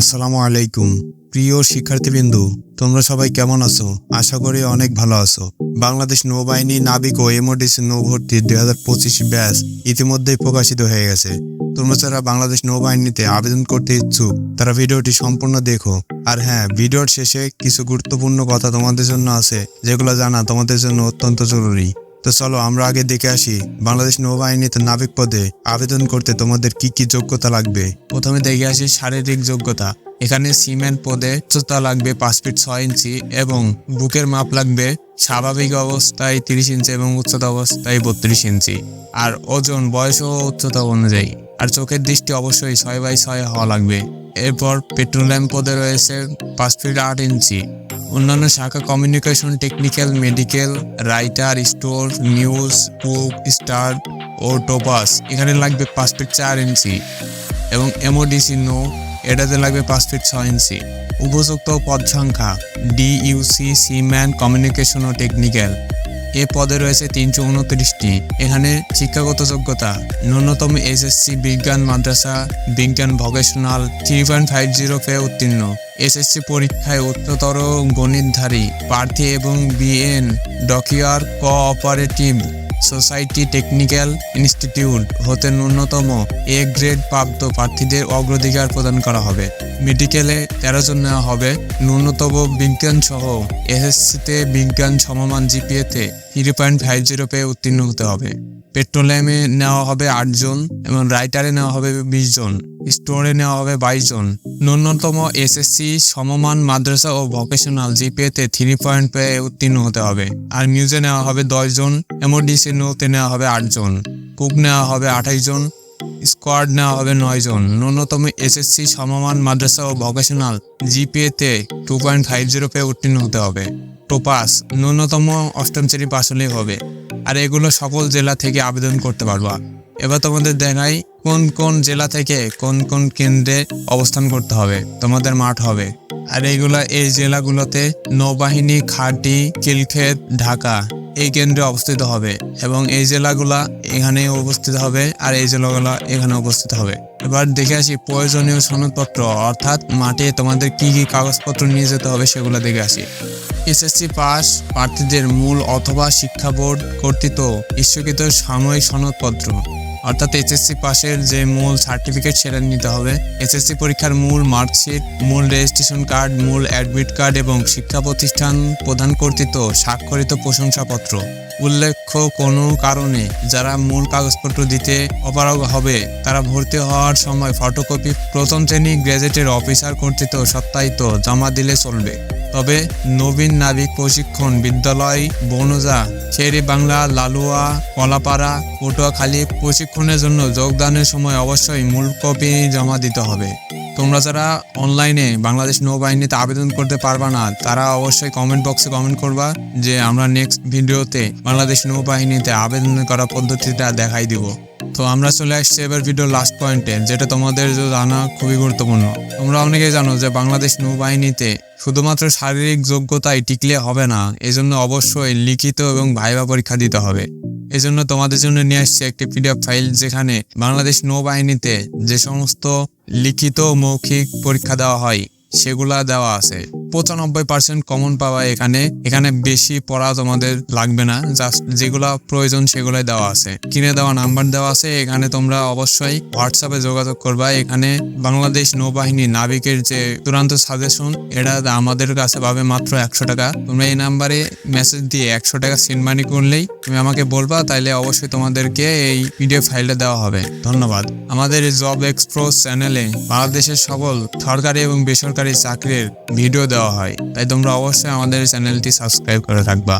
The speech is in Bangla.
আসসালামু আলাইকুম। প্রিয় শিক্ষার্থীবৃন্দু, তোমরা সবাই কেমন আছো? আশা করি অনেক ভালো আছো। বাংলাদেশ নৌবাহিনী নাবিক ও এমওডিসি নৌভর্তি দুই হাজার পঁচিশ ব্যাচ ইতিমধ্যেই প্রকাশিত হয়ে গেছে। তোমরা যারা বাংলাদেশ নৌবাহিনীতে আবেদন করতে ইচ্ছুক, তারা ভিডিওটি সম্পূর্ণ দেখো। আর হ্যাঁ ভিডিওর শেষে কিছু গুরুত্বপূর্ণ কথা তোমাদের জন্য আছে, যেগুলো জানা তোমাদের জন্য অত্যন্ত জরুরি। তো চলো আমরা আগে দেখে আসি, বাংলাদেশ নৌবাহিনীতে নাবিক পদে আবেদন করতে তোমাদের কি কি যোগ্যতা লাগবে? প্রথমে দেখে আসি শারীরিক যোগ্যতা। এখানে সিমেন্ট পদে উচ্চতা লাগবে পাঁচ ফিট ছয় ইঞ্চি এবং বুকের মাপ লাগবে স্বাভাবিক অবস্থায় তিরিশ ইঞ্চি এবং উচ্চতা অবস্থায় বত্রিশ ইঞ্চি। আর ওজন, বয়স ও উচ্চতা অনুযায়ী। আর চোখের দৃষ্টি অবশ্যই ছয় বাই ছয় হওয়া লাগবে। এরপর পেট্রোলিয়াম পদে রয়েছে পাঁচ ফিট আট ইঞ্চি। অন্যান্য শাখা communication technical medical writer store news cook star ও টোপাস এখানে লাগবে পাঁচ ফিট চার ইঞ্চি। এবং এমওডিসি নো এটাতে লাগবে পাঁচ ফিট ছয় ইঞ্চি। উপযুক্ত পদ সংখ্যা ডিইউসি সিম্যান কমিউনিকেশন ও টেকনিক্যাল এ পদে রয়েছে তিনশো উনত্রিশটি। এখানে শিক্ষাগত যোগ্যতা, ন্যূনতম এসএসসি বিজ্ঞান মাদ্রাসা, বিজ্ঞান vocational three point five zero pay উত্তীর্ণ। এসএসসি পরীক্ষায় উচ্চতর গণিতধারী, প্রার্থী এবং BN, dockyard, cooperative. Society technical institute হতে ন্যূনতম এ গ্রেড প্রাপ্ত প্রার্থীদের অগ্রাধিকার প্রদান করা হবে। মেডিকেলে তেরো জন নেওয়া হবে। ন্যূনতম বিজ্ঞান সহ এসএসসিতে বিজ্ঞান সমমান জিপিএতে থ্রি পয়েন্ট ফাইভ জিরো পেয়ে উত্তীর্ণ হতে হবে। পেট্রোলিয়ামে নেওয়া হবে আটজন এবং রাইটারে নেওয়া হবে বিশ জন, স্টোরে নেওয়া হবে বাইশ জন। ন্যূনতম এসএসসি, সমমান, মাদ্রাসা ও ভোকেশনাল জিপিএতে থ্রি পয়েন্ট পেয়ে উত্তীর্ণ হতে হবে। আর মিউজে নেওয়া হবে দশ জন, এমওডিসি নোতে নেওয়া হবে আট জন, কুক নেওয়া হবে আঠাইশ জন, স্কোয়াড নেওয়া হবে নয় জন। ন্যূনতম এসএসসি, সমমান, মাদ্রাসা ও ভোকেশনাল জিপিএতে টু পয়েন্ট ফাইভ জিরো পেয়ে উত্তীর্ণ হতে হবে। টোপাস ন্যূনতম অষ্টম শ্রেণি পাশ হলেই হবে। আর এগুলো সকল জেলা থেকে আবেদন করতে পারবা। এবার তোমাদের দেখাই কোন কোন জেলা থেকে কোন কোন কেন্দ্রে অবস্থান করতে হবে। তোমাদের মাঠ হবে। আর এইগুলা এই জেলাগুলোতে নৌবাহিনী, খাটি, কিলক্ষেত, ঢাকা। এই কেন্দ্রে অবস্থিত হবে এবং এই জেলাগুলা এখানে অবস্থিত হবে আর এই জেলাগুলা এখানে অবস্থিত হবে। এবার দেখে আসি প্রয়োজনীয় সনদপত্র, অর্থাৎ মাঠে তোমাদের কি কি কাগজপত্র নিয়ে যেতে হবে সেগুলো দেখে আসি। এসএসসি পাস, প্রার্থীদের মূল অথবা শিক্ষা বোর্ড কর্তৃত ইস্যুকৃত সাময়িক সনদপত্র। অর্থাৎ এইচএসসি পাশের যে মূল সার্টিফিকেট সেটা নিতে হবে। এসএসসি পরীক্ষার মূল মার্কশিট মূল রেজিস্ট্রেশন কার্ড মূল অ্যাডমিট কার্ড এবং শিক্ষা প্রতিষ্ঠান প্রদান কর্তৃক স্বাক্ষরিত প্রশংসাপত্র। উল্লেখ্য, কোনো কারণে যারা মূল কাগজপত্র দিতে অপারগ হবে, তারা ভর্তি হওয়ার সময় ফটোকপি প্রথম শ্রেণি গ্র্যাজুয়েটের অফিসার কর্তৃক সত্যায়িত, জমা দিলে চলবে। তবে নবীন নাবিক প্রশিক্ষণ বিদ্যালয়, বনজা, শেরে বাংলা, লালুয়া, কলাপাড়া, পটুয়াখালী প্রশিক্ষণের জন্য যোগদানের সময় অবশ্যই মূল কপি জমা দিতে হবে। তোমরা যারা অনলাইনে বাংলাদেশ নৌবাহিনীতে আবেদন করতে পারবা না, তারা অবশ্যই কমেন্ট বক্সে কমেন্ট করবা যে আমরা নেক্সট ভিডিওতে বাংলাদেশ নৌবাহিনীতে আবেদন করার পদ্ধতিটা দেখাই দিব। তো আমরা চলে আসছি এবার ভিডিও লাস্ট পয়েন্টে যেটা তোমাদের জানা খুবই গুরুত্বপূর্ণ। তোমরা অনেকেই জানো যে বাংলাদেশ নৌবাহিনীতে শুধুমাত্র শারীরিক যোগ্যতায় টিকলে হবে না, এজন্য অবশ্যই লিখিত এবং ভাইবা পরীক্ষা দিতে হবে। এজন্য তোমাদের জন্য নিয়ে আসছি একটি পিডিএফ ফাইল যেখানে বাংলাদেশ নৌবাহিনীতে যে সমস্ত লিখিত মৌখিক পরীক্ষা দেওয়া হয়, সেগুলা দেওয়া আছে। পঁচানব্বই পার্সেন্ট কমন পাওয়া এখানে। এখানে বেশি পড়া তোমাদের লাগবে না। জাস্ট যেগুলা প্রয়োজন সেগুলাই দেওয়া আছে। কিনে দেওয়া নাম্বার দেওয়া আছে। এখানে তোমরা অবশ্যই হোয়াটসঅ্যাপে যোগাযোগ করবা। এখানে বাংলাদেশ নৌবাহিনী নাবিকের যে চূড়ান্ত সাজেশন এটা আমাদের কাছে পাবে মাত্র একশো টাকা। তোমরা এই নাম্বারে মেসেজ দিয়ে একশো টাকা সেন্ড মানি করলেই তুমি আমাকে বলবা, তাইলে অবশ্যই তোমাদেরকে এই পিডিএফ ফাইলটা দেওয়া হবে। ধন্যবাদ। আমাদের জব এক্সপ্রেস চ্যানেলে বাংলাদেশের সকল সরকারি এবং বেসরকারি চাকরির ভিডিও দেওয়া হয়। তাই তোমরা অবশ্যই আমাদের চ্যানেলটি সাবস্ক্রাইব করে রাখবা